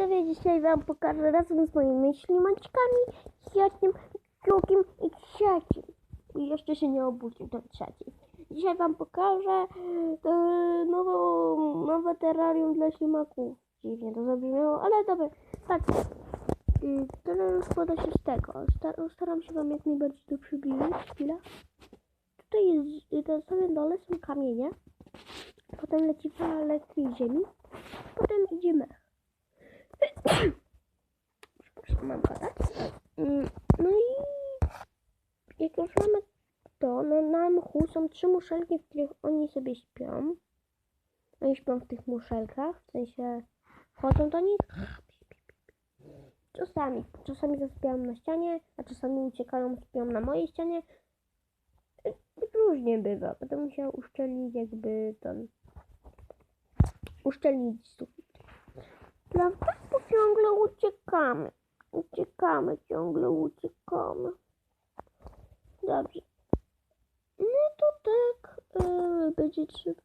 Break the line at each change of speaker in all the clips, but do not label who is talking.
widzowie, dzisiaj wam pokażę razem z moimi ślimaczkami, Kwiatkiem, Krukiem i Kwiaciem. I jeszcze się nie obudził ten trzeci. Dzisiaj wam pokażę e, nową, nowe terrarium dla ślimaków. Dziwnie to zabrzmiało, ale dobra. Tak, y, terrarium składa się z tego. Star- Staram się wam jak najbardziej to przybliżyć. Chwila. Tutaj jest, na samym dole są kamienie. Potem leci fala lekkiej ziemi. Potem mam tak? No i jak już mamy to, no na mchu są trzy muszelki, w których oni sobie śpią. Oni śpią w tych muszelkach, w sensie wchodzą do nich. Czasami, czasami zasypiają na ścianie, a czasami uciekają, śpią na mojej ścianie. Różnie bywa. Będę musiał uszczelnić jakby ten... Uszczelnić sufit. Prawda? Bo ciągle uciekamy. Uciekamy, ciągle uciekamy. Dobrze. No to tak. Yy, będzie trzeba.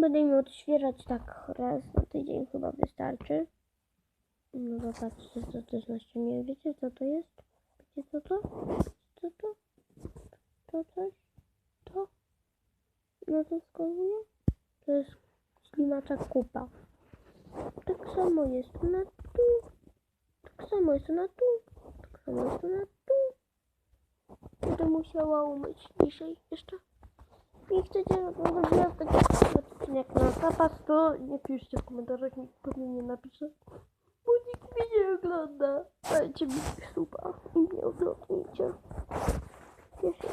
Będę mi odświeżać tak raz na tydzień chyba wystarczy. No zobaczcie co to jest na ścianie. Wiecie co to jest? Wiecie co to? Co to? To coś? To? No to wskazuje? To jest ślimacza kupa. Tak samo jest na tu. Tak samo jest na tu. Tak samo jest na tu. Będę musiała umyć dzisiaj jeszcze. Nie chcecie, żebym zrobiła taki odcinek na zapas, to nie piszcie w komentarzach, nikt pewnie nie napisze. Bo nikt mnie nie ogląda. Dajcie mi suba i mnie oglądnijcie. Ja się